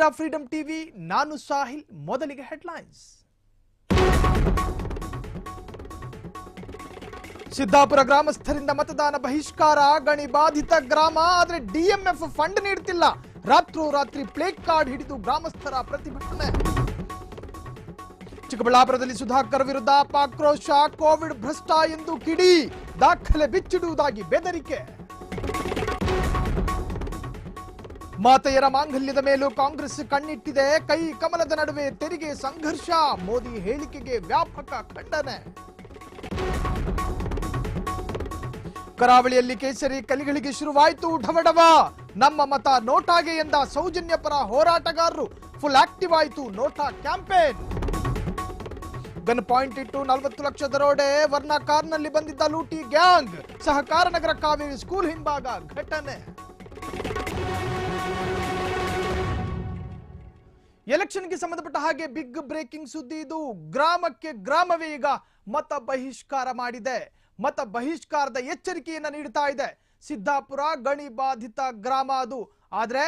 ನೋಡ್ತಿದ್ದೀರಾ freedom TV, ನಾನು ಸಾಹಿಲ್, ಮೊದಲಿಗೆ ಹೆಡ್ಲೈನ್ಸ್. ಸಿದ್ದಾಪುರ ಗ್ರಾಮಸ್ಥರಿಂದ ಮತದಾನ ಬಹಿಷ್ಕಾರ ಗಣಿ ಬಾಧಿತ ಗ್ರಾಮ, ಆದರೆ ಡಿಎಂಎಫ್ ಫಂಡ್ ನೀಡ್ತಿಲ್ಲ. ರಾತ್ರೋರಾತ್ರಿ ಪ್ಲೇ ಕಾರ್ಡ್ ಹಿಡಿದು ಗ್ರಾಮಸ್ಥರ ಪ್ರತಿಭಟನೆ. ಚಿಕ್ಕಬಳ್ಳಾಪುರದಲ್ಲಿ ಸುಧಾಕರ್ ವಿರುದ್ಧ ಆಕ್ರೋಶ, ಕೋವಿಡ್ ಭ್ರಷ್ಟ ಎಂದು ಕಿಡಿ. ದಾಖಲೆ ಬಿಚ್ಚಿಡುವುದಾಗಿ ಬೆದರಿಕೆ. ಮಾತೆಯರ ಮಾಂಗಲ್ಯದ ಮೇಲೂ ಕಾಂಗ್ರೆಸ್ ಕಣ್ಣಿಟ್ಟಿದೆ. ಕೈ ಕಮಲದ ನಡುವೆ ತೆರಿಗೆ ಸಂಘರ್ಷ. ಮೋದಿ ಹೇಳಿಕೆಗೆ ವ್ಯಾಪಕ ಖಂಡನೆ. ಕರಾವಳಿಯಲ್ಲಿ ಕೇಸರಿ ಕಲಿಗಳಿಗೆ ಶುರುವಾಯಿತು. ಢವಢವ. ನಮ್ಮ ಮತ ನೋಟಾಗೆ ಎಂದ ಸೌಜನ್ಯ ಪರ ಹೋರಾಟಗಾರರು. ಫುಲ್ ಆಕ್ಟಿವ್ ಆಯಿತು ನೋಟಾ ಕ್ಯಾಂಪೇನ್. ಗನ್ ಪಾಯಿಂಟ್ ಇಟ್ಟು ನಲವತ್ತು ಲಕ್ಷ ದರೋಡೆ ವರ್ಣ ಕಾರ್ನಲ್ಲಿ ಬಂದಿದ್ದ ಲೂಟಿ ಗ್ಯಾಂಗ್. ಸಹಕಾರ ನಗರ ಕಾವೇರಿ ಸ್ಕೂಲ್ ಹಿಂಭಾಗ ಘಟನೆ. ಎಲೆಕ್ಷನ್ಗೆ ಸಂಬಂಧಪಟ್ಟ ಹಾಗೆ ಬಿಗ್ ಬ್ರೇಕಿಂಗ್ ಸುದ್ದಿ ಇದು. ಗ್ರಾಮಕ್ಕೆ ಗ್ರಾಮವೇ ಈಗ ಮತ ಬಹಿಷ್ಕಾರ ಮಾಡಿದೆ. ಮತ ಬಹಿಷ್ಕಾರದ ಎಚ್ಚರಿಕೆಯನ್ನು ನೀಡ್ತಾ ಇದೆ. ಸಿದ್ದಾಪುರ ಗಣಿ ಬಾಧಿತ ಗ್ರಾಮ ಅದು. ಆದರೆ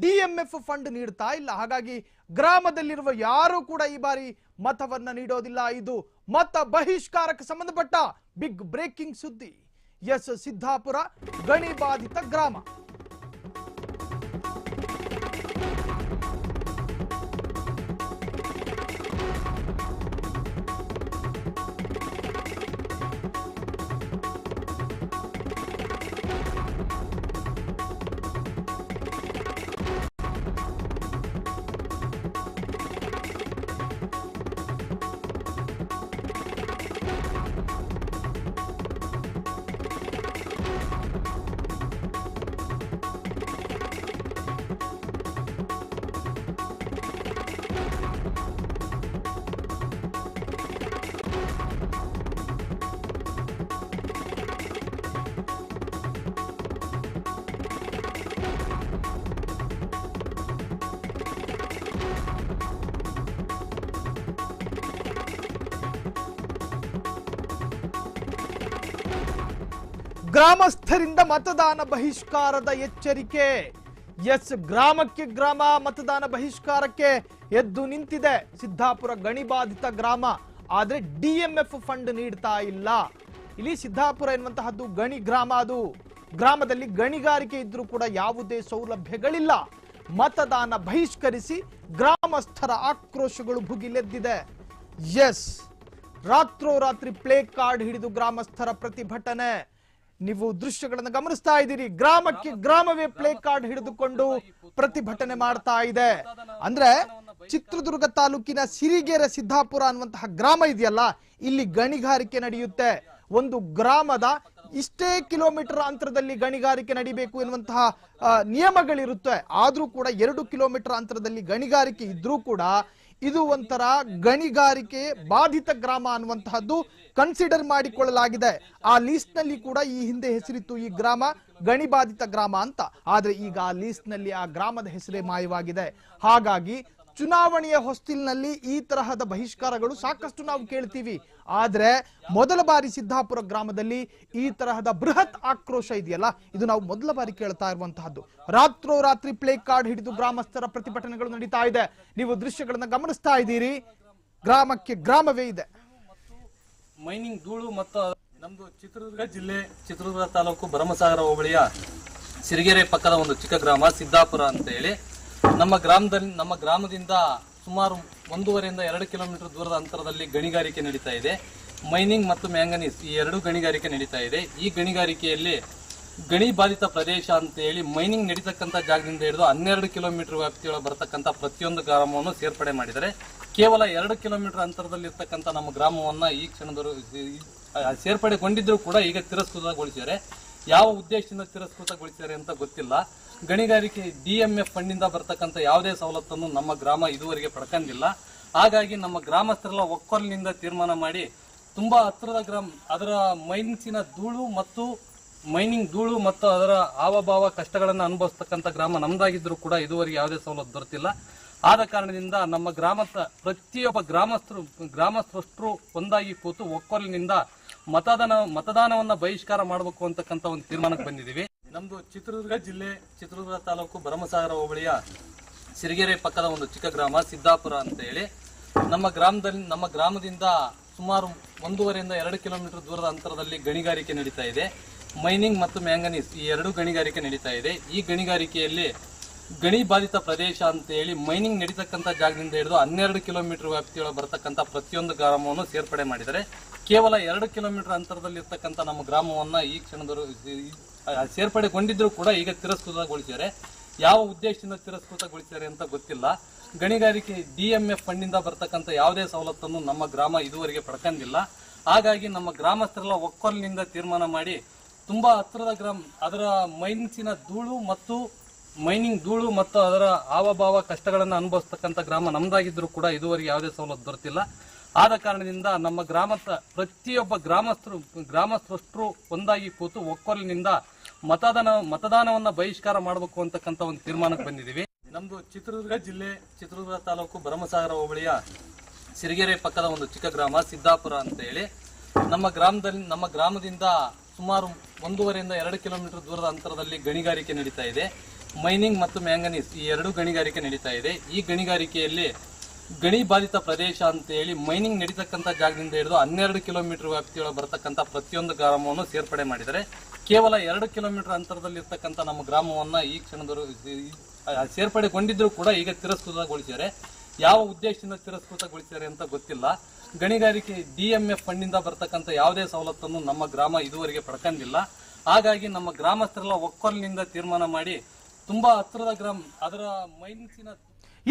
ಡಿಎಂಎಫ್ ಫಂಡ್ ನೀಡ್ತಾ ಇಲ್ಲ. ಹಾಗಾಗಿ ಗ್ರಾಮದಲ್ಲಿರುವ ಯಾರು ಕೂಡ ಈ ಬಾರಿ ಮತವನ್ನ ನೀಡೋದಿಲ್ಲ. ಇದು ಮತ ಬಹಿಷ್ಕಾರಕ್ಕೆ ಸಂಬಂಧಪಟ್ಟ ಬಿಗ್ ಬ್ರೇಕಿಂಗ್ ಸುದ್ದಿ. ಎಸ್. ಸಿದ್ದಾಪುರ ಗಣಿ ಬಾಧಿತ ಗ್ರಾಮ. ಗ್ರಾಮಸ್ಥರಿಂದ ಮತದಾನ ಬಹಿಷ್ಕಾರದ ಎಚ್ಚರಿಕೆ. ಎಸ್ ಗ್ರಾಮಕ್ಕೆ ಗ್ರಾಮ, ಮತದಾನ ಬಹಿಷ್ಕಾರಕ್ಕೆ ಎದ್ದು ನಿಂತಿದೆ. ಸಿದ್ದಾಪುರ ಗಣಿ ಬಾಧಿತ ಗ್ರಾಮ. ಆದ್ರೆ ಡಿಎಂಎಫ್ ಫಂಡ್ ನೀಡ್ತಾ ಇಲ್ಲ. ಇಲ್ಲಿ ಸಿದ್ದಾಪುರ ಎನ್ನುವಂತಹದ್ದು ಗಣಿ ಗ್ರಾಮ ಅದು. ಗ್ರಾಮದಲ್ಲಿ ಗಣಿಗಾರಿಕೆ ಇದ್ರೂ ಕೂಡ ಯಾವುದೇ ಸೌಲಭ್ಯಗಳಿಲ್ಲ. ಮತದಾನ ಬಹಿಷ್ಕರಿಸಿ ಗ್ರಾಮಸ್ಥರ ಆಕ್ರೋಶಗಳು ಭುಗಿಲೆದ್ದಿದೆ. ಎಸ್ ರಾತ್ರೋರಾತ್ರಿ ಪ್ಲೇ ಕಾರ್ಡ್ ಹಿಡಿದು ಗ್ರಾಮಸ್ಥರ ಪ್ರತಿಭಟನೆ. ನೀವು ದೃಶ್ಯಗಳನ್ನು ಗಮನಿಸ್ತಾ ಇದ್ದೀರಿ. ಗ್ರಾಮಕ್ಕೆ ಗ್ರಾಮವೇ ಪ್ಲೇ ಕಾರ್ಡ್ ಹಿಡಿದುಕೊಂಡು ಪ್ರತಿಭಟನೆ ಮಾಡ್ತಾ ಇದೆ. ಅಂದ್ರೆ ಚಿತ್ರದುರ್ಗ ತಾಲೂಕಿನ ಸಿರಿಗೆರೆ ಸಿದ್ದಾಪುರ ಅನ್ನುವಂತಹ ಗ್ರಾಮ ಇದೆಯಲ್ಲ ಇಲ್ಲಿ ಗಣಿಗಾರಿಕೆ ನಡೆಯುತ್ತೆ. ಒಂದು ಗ್ರಾಮದ ಇಷ್ಟೇ ಕಿಲೋಮೀಟರ್ ಅಂತರದಲ್ಲಿ ಗಣಿಗಾರಿಕೆ ನಡಿಬೇಕು ಎನ್ನುವಂತಹ ನಿಯಮಗಳಿರುತ್ತೆ. ಆದ್ರೂ ಕೂಡ ಎರಡು ಕಿಲೋಮೀಟರ್ ಅಂತರದಲ್ಲಿ ಗಣಿಗಾರಿಕೆ ಇದ್ರೂ ಕೂಡ ಇದು ಒಂಥರ ಗಣಿಗಾರಿಕೆ ಬಾಧಿತ ಗ್ರಾಮ ಅನ್ನುವಂತಹದ್ದು ಕನ್ಸಿಡರ್ ಮಾಡಿಕೊಳ್ಳಲಾಗಿದೆ. ಆ ಲೀಸ್ಟ್ನಲ್ಲಿ ಕೂಡ ಈ ಹಿಂದೆ ಹೆಸರಿತ್ತು ಈ ಗ್ರಾಮ ಗಣಿ ಬಾಧಿತ ಗ್ರಾಮ ಅಂತ. ಆದ್ರೆ ಈಗ ಆ ಲೀಸ್ಟ್ನಲ್ಲಿ ಆ ಗ್ರಾಮದ ಹೆಸರೇ ಮಾಯವಾಗಿದೆ. ಹಾಗಾಗಿ ಚುನಾವಣೆಯ ಹೊಸ್ತಿಲಿನಲ್ಲಿ ಈ ತರಹದ ಬಹಿಷ್ಕಾರಗಳು ಸಾಕಷ್ಟು ನಾವು ಕೇಳ್ತೀವಿ. ಆದ್ರೆ ಮೊದಲ ಬಾರಿ ಸಿದ್ದಾಪುರ ಗ್ರಾಮದಲ್ಲಿ ಈ ತರಹದ ಬೃಹತ್ ಆಕ್ರೋಶ ಇದೆಯಲ್ಲ, ಇದು ನಾವು ಮೊದಲ ಬಾರಿ ಕೇಳ್ತಾ ಇರುವಂತಹದ್ದು. ರಾತ್ರೋರಾತ್ರಿ ಪ್ಲೇ ಕಾರ್ಡ್ ಹಿಡಿದು ಗ್ರಾಮಸ್ಥರ ಪ್ರತಿಭಟನೆಗಳು ನಡೀತಾ ಇದೆ. ನೀವು ದೃಶ್ಯಗಳನ್ನ ಗಮನಿಸ್ತಾ ಇದ್ದೀರಿ. ಗ್ರಾಮಕ್ಕೆ ಗ್ರಾಮವೇ ಇದೆ. ಮೈನಿಂಗ್ ಧೂಳು ಮತ್ತು ನಮ್ದು ಚಿತ್ರದುರ್ಗ ಜಿಲ್ಲೆ, ಚಿತ್ರದುರ್ಗ ತಾಲೂಕು ಭರಮಸಾಗರ ಹೋಬಳಿಯ ಸಿರಿಗೆರೆ ಪಕ್ಕದ ಒಂದು ಚಿಕ್ಕ ಗ್ರಾಮ ಸಿದ್ದಾಪುರ ಅಂತ ಹೇಳಿ ನಮ್ಮ ಗ್ರಾಮದಲ್ಲಿ, ನಮ್ಮ ಗ್ರಾಮದಿಂದ ಸುಮಾರು ಒಂದೂವರೆಯಿಂದ ಎರಡು ಕಿಲೋಮೀಟರ್ ದೂರದ ಅಂತರದಲ್ಲಿ ಗಣಿಗಾರಿಕೆ ನಡೀತಾ ಇದೆ. ಮೈನಿಂಗ್ ಮತ್ತು ಮ್ಯಾಂಗನೀಸ್ ಈ ಎರಡು ಗಣಿಗಾರಿಕೆ ನಡೀತಾ ಇದೆ. ಈ ಗಣಿಗಾರಿಕೆಯಲ್ಲಿ ಗಣಿ ಬಾಧಿತ ಪ್ರದೇಶ ಅಂತ ಹೇಳಿ ಮೈನಿಂಗ್ ನಡೀತಕ್ಕಂಥ ಜಾಗದಿಂದ ಹಿಡಿದು ಹನ್ನೆರಡು ಕಿಲೋಮೀಟರ್ ವ್ಯಾಪ್ತಿಯೊಳಗೆ ಬರತಕ್ಕಂಥ ಪ್ರತಿಯೊಂದು ಗ್ರಾಮವನ್ನು ಸೇರ್ಪಡೆ ಮಾಡಿದರೆ ಕೇವಲ ಎರಡು ಕಿಲೋಮೀಟರ್ ಅಂತರದಲ್ಲಿರ್ತಕ್ಕಂಥ ನಮ್ಮ ಗ್ರಾಮವನ್ನು ಈ ಕ್ಷಣದವರು ಸೇರ್ಪಡೆಗೊಂಡಿದ್ದರೂ ಕೂಡ ಈಗ ತಿರಸ್ಕೃತಗೊಳಿಸಿದ್ದಾರೆ. ಯಾವ ಉದ್ದೇಶದಿಂದ ತಿರಸ್ಕೃತಗೊಳಿಸಿದ್ದಾರೆ ಅಂತ ಗೊತ್ತಿಲ್ಲ. ಗಣಿಗಾರಿಕೆ ಡಿಎಂಎಫ್ ಫಂಡಿಂದ ಬರ್ತಕ್ಕಂಥ ಯಾವುದೇ ಸವಲತ್ತನ್ನು ನಮ್ಮ ಗ್ರಾಮ ಇದುವರೆಗೆ ಪಡ್ಕೊಂಡಿಲ್ಲ. ಹಾಗಾಗಿ ನಮ್ಮ ಗ್ರಾಮಸ್ಥರೆಲ್ಲ ಒಕ್ಕೊಲಿನಿಂದ ತೀರ್ಮಾನ ಮಾಡಿ ತುಂಬ ಹತ್ತಿರದ ಗ್ರಾಮ ಅದರ ಮೈನ್ಸಿನ ಧೂಳು ಮತ್ತು ಮೈನಿಂಗ್ ಧೂಳು ಮತ್ತು ಅದರ ಹಾವಭಾವ ಕಷ್ಟಗಳನ್ನು ಅನುಭವಿಸ್ತಕ್ಕಂಥ ಗ್ರಾಮ ನಮ್ದಾಗಿದ್ರು ಕೂಡ ಇದುವರೆಗೆ ಯಾವುದೇ ಸವಲತ್ತು ದೊರೆತಿಲ್ಲ. ಆದ ಕಾರಣದಿಂದ ನಮ್ಮ ಗ್ರಾಮದ ಪ್ರತಿಯೊಬ್ಬ ಗ್ರಾಮಸ್ಥರು ಗ್ರಾಮಸ್ಥರಷ್ಟರು ಒಂದಾಗಿ ಕೂತು ಒಕ್ಕೊಲಿನಿಂದ ಮತದಾನ, ಮತದಾನವನ್ನ ಬಹಿಷ್ಕಾರ ಮಾಡಬೇಕು ಅಂತಕ್ಕಂಥ ಒಂದು ತೀರ್ಮಾನಕ್ಕೆ ಬಂದಿದ್ದೀವಿ. ನಮ್ದು ಚಿತ್ರದುರ್ಗ ಜಿಲ್ಲೆ, ಚಿತ್ರದುರ್ಗ ತಾಲೂಕು ಭರಮಸಾಗರ ಹೋಬಳಿಯ ಸಿರಿಗೆರೆ ಪಕ್ಕದ ಒಂದು ಚಿಕ್ಕ ಗ್ರಾಮ, ಸಿದ್ದಾಪುರ ಅಂತ ಹೇಳಿ. ನಮ್ಮ ಗ್ರಾಮದಲ್ಲಿ, ನಮ್ಮ ಗ್ರಾಮದಿಂದ ಸುಮಾರು ಒಂದೂವರೆಯಿಂದ ಎರಡು ಕಿಲೋಮೀಟರ್ ದೂರದ ಅಂತರದಲ್ಲಿ ಗಣಿಗಾರಿಕೆ ನಡೀತಾ ಇದೆ. ಮೈನಿಂಗ್ ಮತ್ತು ಮ್ಯಾಂಗನೀಸ್ ಈ ಎರಡು ಗಣಿಗಾರಿಕೆ ನಡೀತಾ ಇದೆ. ಈ ಗಣಿಗಾರಿಕೆಯಲ್ಲಿ ಗಣಿ ಬಾಧಿತ ಪ್ರದೇಶ ಅಂತ ಹೇಳಿ ಮೈನಿಂಗ್ ನಡೀತಕ್ಕಂಥ ಜಾಗದಿಂದ ಹಿಡಿದು ಹನ್ನೆರಡು ಕಿಲೋಮೀಟರ್ ವ್ಯಾಪ್ತಿಯೊಳಗೆ ಬರತಕ್ಕಂಥ ಪ್ರತಿಯೊಂದು ಗ್ರಾಮವನ್ನು ಸೇರ್ಪಡೆ ಮಾಡಿದರೆ ಕೇವಲ ಎರಡು ಕಿಲೋಮೀಟರ್ ಅಂತರದಲ್ಲಿರ್ತಕ್ಕಂಥ ನಮ್ಮ ಗ್ರಾಮವನ್ನ ಈ ಕ್ಷಣದವರು ಸೇರ್ಪಡೆಗೊಂಡಿದ್ರು ಕೂಡ ಈಗ ತಿರಸ್ಕೃತಗೊಳಿಸಿದ್ದಾರೆ. ಯಾವ ಉದ್ದೇಶದಿಂದ ತಿರಸ್ಕೃತಗೊಳಿಸಿದ್ದಾರೆ ಅಂತ ಗೊತ್ತಿಲ್ಲ. ಗಣಿಗಾರಿಕೆ ಡಿಎಂಎಫ್ ಫಂಡಿಂದ ಬರ್ತಕ್ಕಂಥ ಯಾವುದೇ ಸವಲತ್ತನ್ನು ನಮ್ಮ ಗ್ರಾಮ ಇದುವರೆಗೆ ಪಡ್ಕೊಂಡಿಲ್ಲ. ಹಾಗಾಗಿ ನಮ್ಮ ಗ್ರಾಮಸ್ಥರೆಲ್ಲ ಒಕ್ಕೊಲಿನಿಂದ ತೀರ್ಮಾನ ಮಾಡಿ ತುಂಬಾ ಹತ್ತಿರದ ಗ್ರಾಮ ಅದರ ಮೈನ್ಸಿನ ಧೂಳು ಮತ್ತು ಮೈನಿಂಗ್ ಧೂಳು ಮತ್ತು ಅದರ ಹಾವಭಾವ ಕಷ್ಟಗಳನ್ನು ಅನುಭವಿಸ್ತಕ್ಕಂಥ ಗ್ರಾಮ ನಮ್ಮದಾಗಿದ್ದರೂ ಕೂಡ ಇದುವರೆಗೆ ಯಾವುದೇ ಸವಲತ್ತು ದೊರೆತಿಲ್ಲ. ಆದ ಕಾರಣದಿಂದ ನಮ್ಮ ಗ್ರಾಮದ ಪ್ರತಿಯೊಬ್ಬ ಗ್ರಾಮಸ್ಥರು, ಗ್ರಾಮಸ್ಥರಷ್ಟರು ಒಂದಾಗಿ ಕೂತು ಒಕ್ಕೊಲಿನಿಂದ ಮತದಾನ, ಮತದಾನವನ್ನು ಬಹಿಷ್ಕಾರ ಮಾಡಬೇಕು ಅಂತಕ್ಕಂಥ ಒಂದು ತೀರ್ಮಾನಕ್ಕೆ ಬಂದಿದ್ದೀವಿ. ನಮ್ದು ಚಿತ್ರದುರ್ಗ ಜಿಲ್ಲೆ, ಚಿತ್ರದುರ್ಗ ತಾಲೂಕು ಭರಮಸಾಗರ ಹೋಬಳಿಯ ಸಿರಿಗೆರೆ ಪಕ್ಕದ ಒಂದು ಚಿಕ್ಕ ಗ್ರಾಮ, ಸಿದ್ದಾಪುರ ಅಂತ ಹೇಳಿ. ನಮ್ಮ ಗ್ರಾಮದಲ್ಲಿ, ನಮ್ಮ ಗ್ರಾಮದಿಂದ ಸುಮಾರು ಒಂದೂವರೆಯಿಂದ ಎರಡು ಕಿಲೋಮೀಟರ್ ದೂರದ ಅಂತರದಲ್ಲಿ ಗಣಿಗಾರಿಕೆ ನಡೀತಾ ಇದೆ. ಮೈನಿಂಗ್ ಮತ್ತು ಮ್ಯಾಂಗನೀಸ್ ಈ ಎರಡು ಗಣಿಗಾರಿಕೆ ನಡೀತಾ ಇದೆ. ಈ ಗಣಿಗಾರಿಕೆಯಲ್ಲಿ ಗಣಿ ಬಾಧಿತ ಪ್ರದೇಶ ಅಂತ ಹೇಳಿ ಮೈನಿಂಗ್ ನಡೀತಕ್ಕಂಥ ಜಾಗದಿಂದ ಹಿಡಿದು ಹನ್ನೆರಡು ಕಿಲೋಮೀಟರ್ ವ್ಯಾಪ್ತಿಯೊಳಗೆ ಬರತಕ್ಕಂಥ ಪ್ರತಿಯೊಂದು ಗ್ರಾಮವನ್ನು ಸೇರ್ಪಡೆ ಮಾಡಿದರೆ ಕೇವಲ ಎರಡು ಕಿಲೋಮೀಟರ್ ಅಂತರದಲ್ಲಿರ್ತಕ್ಕಂಥ ನಮ್ಮ ಗ್ರಾಮವನ್ನು ಈ ಕ್ಷಣದವರು ಸೇರ್ಪಡೆಗೊಂಡಿದ್ದರೂ ಕೂಡ ಈಗ ತಿರಸ್ಕೃತಗೊಳಿಸಿದ್ದಾರೆ. ಯಾವ ಉದ್ದೇಶದಿಂದ ತಿರಸ್ಕೃತಗೊಳಿಸಿದ್ದಾರೆ ಅಂತ ಗೊತ್ತಿಲ್ಲ. ಗಣಿಗಾರಿಕೆ ಡಿ ಎಂ ಎಫ್ ಫಂಡಿಂದ ಬರ್ತಕ್ಕಂಥ ಯಾವುದೇ ಸವಲತ್ತನ್ನು ನಮ್ಮ ಗ್ರಾಮ ಇದುವರೆಗೆ ಪಡ್ಕೊಂಡಿಲ್ಲ. ಹಾಗಾಗಿ ನಮ್ಮ ಗ್ರಾಮಸ್ಥರೆಲ್ಲ ಒಕ್ಕೊಲಿನಿಂದ ತೀರ್ಮಾನ ಮಾಡಿ ತುಂಬಾ ಹತ್ತಿರದ ಗ್ರಾಮ ಅದರ ಮೈನ್ಸಿನ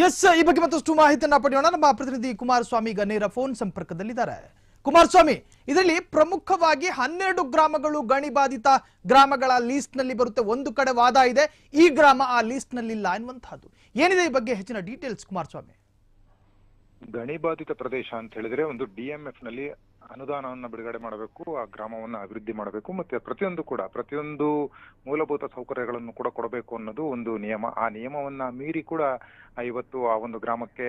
ಎಸ್ ಈ ಬಗ್ಗೆ ಮತ್ತಷ್ಟು ಮಾಹಿತಿಯನ್ನ ಪಡೆಯೋಣ. ನಮ್ಮ ಪ್ರತಿನಿಧಿ ಕುಮಾರಸ್ವಾಮಿ ಈಗ ನೇರ ಫೋನ್ ಸಂಪರ್ಕದಲ್ಲಿದ್ದಾರೆ. ಕುಮಾರಸ್ವಾಮಿ ಇದರಲ್ಲಿ ಪ್ರಮುಖವಾಗಿ ಹನ್ನೆರಡು ಗ್ರಾಮಗಳು ಗಣಿ ಬಾಧಿತ ಗ್ರಾಮಗಳ ಲೀಸ್ಟ್ನಲ್ಲಿ ಬರುತ್ತೆ. ಒಂದು ಕಡೆ ವಾದ ಇದೆ. ಈ ಗ್ರಾಮ ಆ ಲೀಸ್ಟ್ನಲ್ಲಿ ಇಲ್ಲ ಎನ್ನುವಂತಹದ್ದು. ಏನಿದೆ ಈ ಬಗ್ಗೆ ಹೆಚ್ಚಿನ ಡೀಟೇಲ್ಸ್ ಕುಮಾರಸ್ವಾಮಿ? ಗಣಿ ಬಾಧಿತ ಪ್ರದೇಶ ಅಂತ ಹೇಳಿದ್ರೆ ಒಂದು ಡಿಎಂಎಫ್ನಲ್ಲಿ ಅನುದಾನವನ್ನ ಬಿಡುಗಡೆ ಮಾಡಬೇಕು, ಆ ಗ್ರಾಮವನ್ನ ಅಭಿವೃದ್ಧಿ ಮಾಡಬೇಕು, ಮತ್ತೆ ಪ್ರತಿಯೊಂದು ಕೂಡ, ಪ್ರತಿಯೊಂದು ಮೂಲಭೂತ ಸೌಕರ್ಯಗಳನ್ನು ಕೂಡ ಕೊಡಬೇಕು ಅನ್ನೋದು ಒಂದು ನಿಯಮ. ಆ ನಿಯಮವನ್ನ ಮೀರಿ ಕೂಡ ಇವತ್ತು ಆ ಒಂದು ಗ್ರಾಮಕ್ಕೆ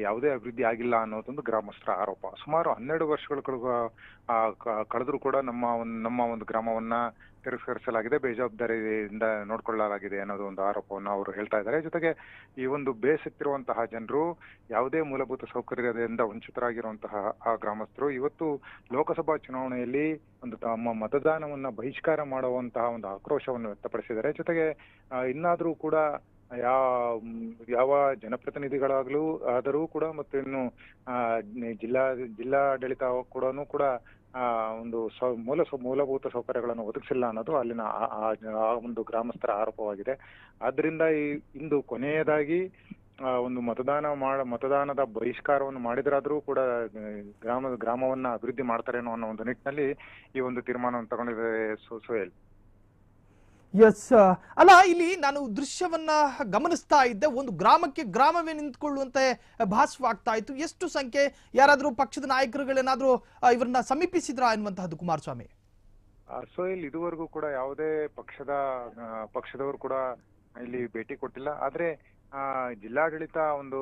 ಯಾವುದೇ ಅಭಿವೃದ್ಧಿ ಆಗಿಲ್ಲ ಅನ್ನೋದೊಂದು ಗ್ರಾಮಸ್ಥರ ಆರೋಪ. ಸುಮಾರು ಹನ್ನೆರಡು ವರ್ಷಗಳ ಕಳೆದರೂ ಕೂಡ ನಮ್ಮ ಒಂದು ನಮ್ಮ ಒಂದು ಗ್ರಾಮವನ್ನ ತಿರಸ್ಕರಿಸಲಾಗಿದೆ, ಬೇಜವಾಬ್ದಾರಿಯಿಂದ ನೋಡ್ಕೊಳ್ಳಲಾಗಿದೆ ಅನ್ನೋದು ಒಂದು ಆರೋಪವನ್ನು ಅವರು ಹೇಳ್ತಾ ಇದ್ದಾರೆ. ಜೊತೆಗೆ ಈ ಒಂದು ಬೇಸತ್ತಿರುವಂತಹ ಜನರು ಯಾವುದೇ ಮೂಲಭೂತ ಸೌಕರ್ಯದಿಂದ ವಂಚಿತರಾಗಿರುವಂತಹ ಆ ಗ್ರಾಮಸ್ಥರು ಇವತ್ತು ಲೋಕಸಭಾ ಚುನಾವಣೆಯಲ್ಲಿ ಒಂದು ತಮ್ಮ ಮತದಾನವನ್ನ ಬಹಿಷ್ಕಾರ ಮಾಡುವಂತಹ ಒಂದು ಆಕ್ರೋಶವನ್ನು ವ್ಯಕ್ತಪಡಿಸಿದ್ದಾರೆ. ಜೊತೆಗೆ ಇನ್ನಾದರೂ ಕೂಡ ಯಾವ ಯಾವ ಜನಪ್ರತಿನಿಧಿಗಳಾಗಲೂ ಆದರೂ ಕೂಡ ಮತ್ತು ಇನ್ನು ಜಿಲ್ಲಾ ಜಿಲ್ಲಾಡಳಿತ ಕೂಡ ಕೂಡ ಒಂದು ಮೂಲ ಮೂಲಭೂತ ಸೌಕರ್ಯಗಳನ್ನು ಒದಗಿಸಿಲ್ಲ ಅನ್ನೋದು ಅಲ್ಲಿನ ಆ- ಒಂದು ಗ್ರಾಮಸ್ಥರ ಆರೋಪವಾಗಿದೆ. ಆದ್ರಿಂದ ಈ, ಇಂದು ಕೊನೆಯದಾಗಿ ಒಂದು ಮತದಾನ ಮಾಡ, ಮತದಾನದ ಬಹಿಷ್ಕಾರವನ್ನು ಮಾಡಿದ್ರಾದ್ರೂ ಕೂಡ ಗ್ರಾಮ, ಗ್ರಾಮವನ್ನ ಅಭಿವೃದ್ಧಿ ಮಾಡ್ತಾರೇನೋ ಅನ್ನೋ ಒಂದು ನಿಟ್ಟಿನಲ್ಲಿ ಈ ಒಂದು ತೀರ್ಮಾನವನ್ನು ತಗೊಂಡಿದೆ ಸುಹೇಲ್. ಎಸ್ ಅಲ್ಲ, ಇಲ್ಲಿ ನಾನು ದೃಶ್ಯವನ್ನ ಗಮನಿಸ್ತಾ ಇದ್ದೆ. ಒಂದು ಗ್ರಾಮಕ್ಕೆ ಗ್ರಾಮವೇ ನಿಂತ್ಕೊಳ್ಳುವಂತೆ ಭಾಸವಾಗ್ತಾ ಇತ್ತು. ಎಷ್ಟು ಸಂಖ್ಯೆ ಯಾರಾದರೂ ಪಕ್ಷದ ನಾಯಕರುಗಳೇನಾದರೂ ಇವರನ್ನ ಸಮೀಪಿಸಿದ್ರ ಎನ್ನುವಂತಹದ್ದು, ಕುಮಾರಸ್ವಾಮಿ? ಸೊ ಇಲ್ಲಿ ಇದುವರೆಗೂ ಕೂಡ ಯಾವುದೇ ಪಕ್ಷದ ಪಕ್ಷದವರು ಕೂಡ ಇಲ್ಲಿ ಭೇಟಿ ಕೊಟ್ಟಿಲ್ಲ. ಆದ್ರೆ ಜಿಲ್ಲಾಡಳಿತ ಒಂದು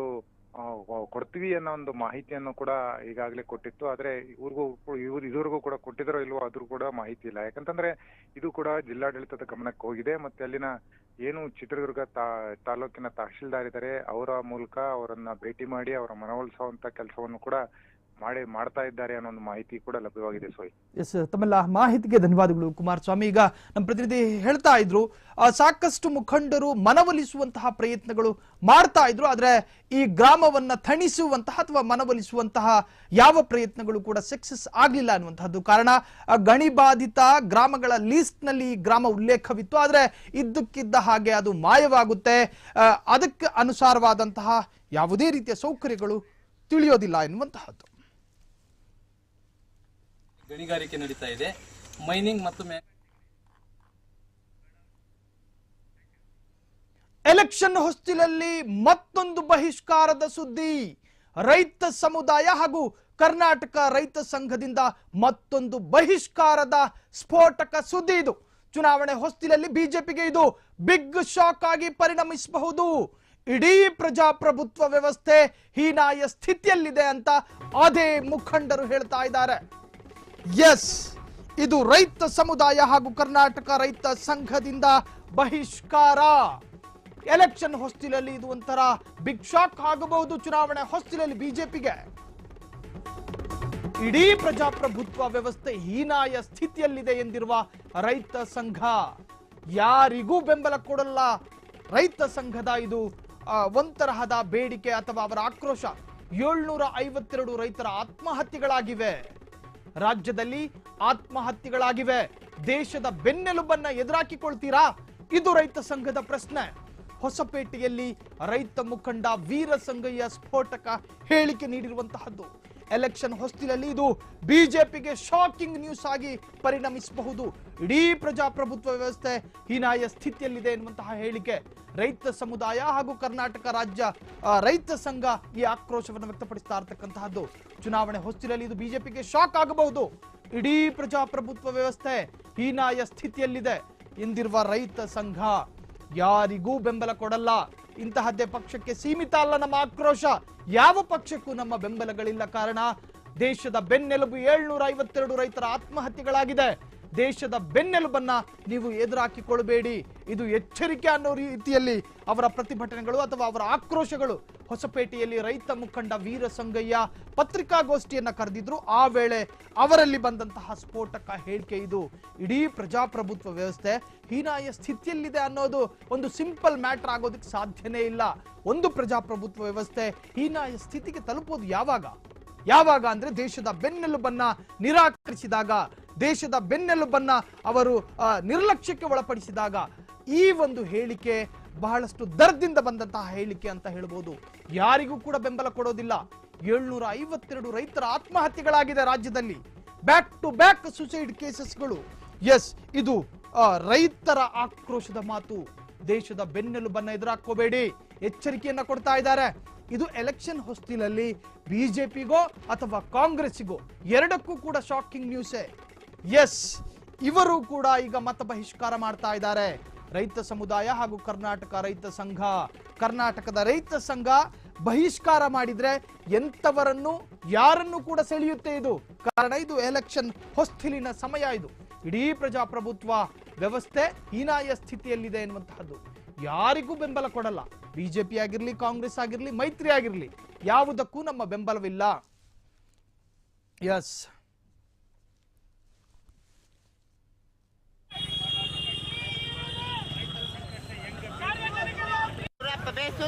ಕೊಡ್ತೀವಿ ಅನ್ನೋ ಒಂದು ಮಾಹಿತಿಯನ್ನು ಕೂಡ ಈಗಾಗಲೇ ಕೊಟ್ಟಿತ್ತು. ಆದ್ರೆ ಇವ್ರಿಗೂ ಇವ್ರು, ಇದುವರೆಗೂ ಕೂಡ ಕೊಟ್ಟಿದ್ರೋ ಇಲ್ವೋ ಅದ್ರ ಕೂಡ ಮಾಹಿತಿ ಇಲ್ಲ. ಯಾಕಂತಂದ್ರೆ ಇದು ಕೂಡ ಜಿಲ್ಲಾಡಳಿತದ ಗಮನಕ್ಕೆ ಹೋಗಿದೆ. ಮತ್ತೆ ಅಲ್ಲಿನ ಏನು ಚಿತ್ರದುರ್ಗ ತಾ, ತಾಲೂಕಿನ ತಹಶೀಲ್ದಾರ್ ಇದ್ದಾರೆ ಅವರ ಮೂಲಕ ಅವರನ್ನ ಭೇಟಿ ಮಾಡಿ ಅವರ ಮನವೊಲಿಸುವಂತ ಕೆಲಸವನ್ನು ಕೂಡ ಮಾಡಿ, ಮಾಡ್ತಾ ಇದ್ದಾರೆ ಅನ್ನೋ ಒಂದು ಮಾಹಿತಿ ಕೂಡ ಲಭ್ಯವಾಗಿದೆ ಸೋಹಿಲ್ ಎಸ್ ತಮ್ಮೆಲ್ಲ ಮಾಹಿತಿಗೆ ಧನ್ಯವಾದಗಳು. ಕುಮಾರಸ್ವಾಮಿ ಈಗ ನಮ್ಮ ಪ್ರತಿನಿಧಿ ಹೇಳ್ತಾ ಇದ್ರು ಸಾಕಷ್ಟು ಮುಖಂಡರು ಮನವೊಲಿಸುವಂತಹ ಪ್ರಯತ್ನಗಳು ಮಾಡ್ತಾ ಇದ್ರು, ಆದ್ರೆ ಈ ಗ್ರಾಮವನ್ನ ಥಣಿಸುವಂತಹ ಅಥವಾ ಮನವೊಲಿಸುವಂತಹ ಯಾವ ಪ್ರಯತ್ನಗಳು ಕೂಡ ಸಕ್ಸಸ್ ಆಗ್ಲಿಲ್ಲ ಅನ್ನುವಂತಹದ್ದು ಕಾರಣ. ಗಣಿ ಬಾಧಿತ ಗ್ರಾಮಗಳ ಲೀಸ್ಟ್ನಲ್ಲಿ ಈ ಗ್ರಾಮ ಉಲ್ಲೇಖವಿತ್ತು, ಆದ್ರೆ ಇದ್ದಕ್ಕಿದ್ದ ಹಾಗೆ ಅದು ಮಾಯವಾಗುತ್ತೆ. ಅದಕ್ಕೆ ಅನುಸಾರವಾದಂತಹ ಯಾವುದೇ ರೀತಿಯ ಸೌಕರ್ಯಗಳು ತಿಳಿಯೋದಿಲ್ಲ ಎನ್ನುವಂತಹದ್ದು. ಗಣಿಗಾರಿಕೆ ನಡೀತಾ ಇದೆ. ಮೈನಿಂಗ್ ಮತ್ತು ಎಲೆಕ್ಷನ್ ಹೊಸ್ತಿಲಲ್ಲಿ ಮತ್ತೊಂದು ಬಹಿಷ್ಕಾರದ ಸುದ್ದಿ. ರೈತ ಸಮುದಾಯ ಹಾಗೂ ಕರ್ನಾಟಕ ರೈತ ಸಂಘದಿಂದ ಮತ್ತೊಂದು ಬಹಿಷ್ಕಾರದ ಸ್ಫೋಟಕ ಸುದ್ದಿ ಇದು. ಚುನಾವಣೆ ಹೊಸ್ತಿಲಲ್ಲಿ ಬಿಜೆಪಿಗೆ ಇದು ಬಿಗ್ ಶಾಕ್ ಆಗಿ ಪರಿಣಮಿಸಬಹುದು. ಇಡೀ ಪ್ರಜಾಪ್ರಭುತ್ವ ವ್ಯವಸ್ಥೆ ಹೀನಾಯ ಸ್ಥಿತಿಯಲ್ಲಿದೆ ಅಂತ ಅದೇ ಮುಖಂಡರು ಹೇಳ್ತಾ ಇದ್ದಾರೆ. ಎಸ್ ಇದು ರೈತ ಸಮುದಾಯ ಹಾಗೂ ಕರ್ನಾಟಕ ರೈತ ಸಂಘದಿಂದ ಬಹಿಷ್ಕಾರ. ಎಲೆಕ್ಷನ್ ಹೊಸ್ತಿಲಲ್ಲಿ ಇದು ಒಂಥರ ಬಿಗ್ ಶಾಕ್ ಆಗಬಹುದು ಚುನಾವಣೆ ಹೊಸ್ತಿಲಲ್ಲಿ ಬಿಜೆಪಿಗೆ ಇಡೀ ಪ್ರಜಾಪ್ರಭುತ್ವ ವ್ಯವಸ್ಥೆ ಹೀನಾಯ ಸ್ಥಿತಿಯಲ್ಲಿದೆ ಎಂದಿರುವ ರೈತ ಸಂಘ. ಯಾರಿಗೂ ಬೆಂಬಲ ಕೊಡಲ್ಲ. ರೈತ ಸಂಘದ ಇದು ಒಂತರಹದ ಬೇಡಿಕೆ ಅಥವಾ ಅವರ ಆಕ್ರೋಶ. ಏಳ್ನೂರ ಐವತ್ತೆರಡು ರೈತರ ಆತ್ಮಹತ್ಯೆಗಳಾಗಿವೆ. ರಾಜ್ಯದಲ್ಲಿ ಆತ್ಮಹತ್ಯೆಗಳಾಗಿವೆ. ದೇಶದ ಬೆನ್ನೆಲುಬನ್ನ ಎದುರಾಕಿಕೊಳ್ತೀರಾ? ಇದು ರೈತ ಸಂಘದ ಪ್ರಶ್ನೆ. ಹೊಸಪೇಟೆಯಲ್ಲಿ ರೈತ ಮುಖಂಡ ವೀರಸಂಗಯ್ಯ ಸ್ಫೋಟಕ ಹೇಳಿಕೆ ನೀಡಿರುವಂತಹದ್ದು. ಎಲೆಕ್ಷನ್ ಹೊಸ್ತಿಲಲ್ಲಿ ಇದು ಬಿಜೆಪಿಗೆ ಶಾಕಿಂಗ್ ನ್ಯೂಸ್ ಆಗಿ ಪರಿಣಮಿಸಬಹುದು. ಇಡೀ ಪ್ರಜಾಪ್ರಭುತ್ವ ವ್ಯವಸ್ಥೆ ಹೀನಾಯ ಸ್ಥಿತಿಯಲ್ಲಿದೆ ಎನ್ನುವಂತಹ ಹೇಳಿಕೆ. ರೈತ ಸಮುದಾಯ ಹಾಗೂ ಕರ್ನಾಟಕ ರಾಜ್ಯ ರೈತ ಸಂಘ ಈ ಆಕ್ರೋಶವನ್ನು ವ್ಯಕ್ತಪಡಿಸ್ತಾ ಇರತಕ್ಕಂತಹದ್ದು. ಚುನಾವಣೆ ಹೊಸ್ತಿಲಲ್ಲಿ ಇದು ಬಿಜೆಪಿಗೆ ಶಾಕ್ ಆಗಬಹುದು. ಇಡೀ ಪ್ರಜಾಪ್ರಭುತ್ವ ವ್ಯವಸ್ಥೆ ಹೀನಾಯ ಸ್ಥಿತಿಯಲ್ಲಿದೆ. ಎಂದಿರುವ ರೈತ ಸಂಘ ಯಾರಿಗೂ ಬೆಂಬಲ ಕೊಡಲ್ಲ. ಇಂತಹದ್ದೇ ಪಕ್ಷಕ್ಕೆ ಸೀಮಿತ ಅಲ್ಲ ನಮ್ಮ ಆಕ್ರೋಶ. ಯಾವ ಪಕ್ಷಕ್ಕೂ ನಮ್ಮ ಬೆಂಬಲಗಳಿಲ್ಲ ಕಾರಣ. ದೇಶದ ಬೆನ್ನೆಲುಬು ಏಳ್ನೂರ ಐವತ್ತೆರಡು ರೈತರ ಆತ್ಮಹತ್ಯೆಗಳಾಗಿದೆ. ದೇಶದ ಬೆನ್ನೆಲುಬನ್ನ ನೀವು ಎದುರಾಕಿಕೊಳ್ಳಬೇಡಿ. ಇದು ಎಚ್ಚರಿಕೆ ಅನ್ನೋ ರೀತಿಯಲ್ಲಿ ಅವರ ಪ್ರತಿಭಟನೆಗಳು ಅಥವಾ ಅವರ ಆಕ್ರೋಶಗಳು. ಹೊಸಪೇಟೆಯಲ್ಲಿ ರೈತ ಮುಖಂಡ ವೀರಸಂಗಯ್ಯ ಪತ್ರಿಕಾಗೋಷ್ಠಿಯನ್ನ ಕರೆದಿದ್ರು. ಆ ವೇಳೆ ಅವರಲ್ಲಿ ಬಂದಂತಹ ಸ್ಫೋಟಕ ಹೇಳಿಕೆ ಇದು. ಇಡೀ ಪ್ರಜಾಪ್ರಭುತ್ವ ವ್ಯವಸ್ಥೆ ಹೀನಾಯ ಸ್ಥಿತಿಯಲ್ಲಿದೆ ಅನ್ನೋದು ಒಂದು ಸಿಂಪಲ್ ಮ್ಯಾಟರ್ ಆಗೋದಕ್ಕೆ ಸಾಧ್ಯನೇ ಇಲ್ಲ. ಒಂದು ಪ್ರಜಾಪ್ರಭುತ್ವ ವ್ಯವಸ್ಥೆ ಹೀನಾಯ ಸ್ಥಿತಿಗೆ ತಲುಪೋದು ಯಾವಾಗ? ಯಾವಾಗ ಅಂದ್ರೆ ದೇಶದ ಬೆನ್ನೆಲುಬನ್ನ ನಿರಾಕರಿಸಿದಾಗ. ದೇಶದ ಬೆನ್ನೆಲುಬನ್ನ ಅವರು ನಿರ್ಲಕ್ಷ್ಯಕ್ಕೆ ಒಳಪಡಿಸಿದಾಗ ಈ ಒಂದು ಹೇಳಿಕೆ ಬಹಳಷ್ಟು ದರ್ದಿಂದ ಬಂದಂತಹ ಹೇಳಿಕೆ ಅಂತ ಹೇಳ್ಬೋದು. ಯಾರಿಗೂ ಕೂಡ ಬೆಂಬಲ ಕೊಡೋದಿಲ್ಲ. ಏಳ್ನೂರ ಐವತ್ತೆರಡು ರೈತರ ಆತ್ಮಹತ್ಯೆಗಳಾಗಿದೆ ರಾಜ್ಯದಲ್ಲಿ. ಬ್ಯಾಕ್ ಟು ಬ್ಯಾಕ್ ಸುಸೈಡ್ ಕೇಸಸ್ಗಳು ಎಸ್ ಇದು ರೈತರ ಆಕ್ರೋಶದ ಮಾತು. ದೇಶದ ಬೆನ್ನೆಲುಬನ್ನ ಎದುರಾಕೋಬೇಡಿ ಎಚ್ಚರಿಕೆಯನ್ನ ಕೊಡ್ತಾ ಇದ್ದಾರೆ. ಇದು ಎಲೆಕ್ಷನ್ ಹೊಸ್ತಿಲಲ್ಲಿ ಬಿಜೆಪಿಗೋ ಅಥವಾ ಕಾಂಗ್ರೆಸ್ಸಿಗೋ. ಎರಡಕ್ಕೂ ಕೂಡ ಶಾಕಿಂಗ್ ನ್ಯೂಸೇ ಎಸ್ ಇವರು ಕೂಡ ಈಗ ಮತ ಬಹಿಷ್ಕಾರ ಮಾಡ್ತಾ ಇದ್ದಾರೆ. ರೈತ ಸಮುದಾಯ ಹಾಗೂ ಕರ್ನಾಟಕ ರೈತ ಸಂಘ, ಕರ್ನಾಟಕದ ರೈತ ಸಂಘ ಬಹಿಷ್ಕಾರ ಮಾಡಿದ್ರೆ ಎಂತವರನ್ನು ಯಾರನ್ನು ಕೂಡ ಸೆಳೆಯುತ್ತೆ ಇದು? ಕಾರಣ ಇದು ಎಲೆಕ್ಷನ್ ಹೊಸ್ತಿಲಿನ ಸಮಯ ಇದು. ಇಡೀ ಪ್ರಜಾಪ್ರಭುತ್ವ ವ್ಯವಸ್ಥೆ ಹೀನಾಯ ಸ್ಥಿತಿಯಲ್ಲಿದೆ ಎನ್ನುವಂತಹದ್ದು. ಯಾರಿಗೂ ಬೆಂಬಲ ಕೊಡಲ್ಲ. ಬಿಜೆಪಿ ಆಗಿರಲಿ, ಕಾಂಗ್ರೆಸ್ ಆಗಿರಲಿ, ಮೈತ್ರಿ ಆಗಿರಲಿ, ಯಾವುದಕ್ಕೂ ನಮ್ಮ ಬೆಂಬಲವಿಲ್ಲ. ಎಸ್ ಎಸ್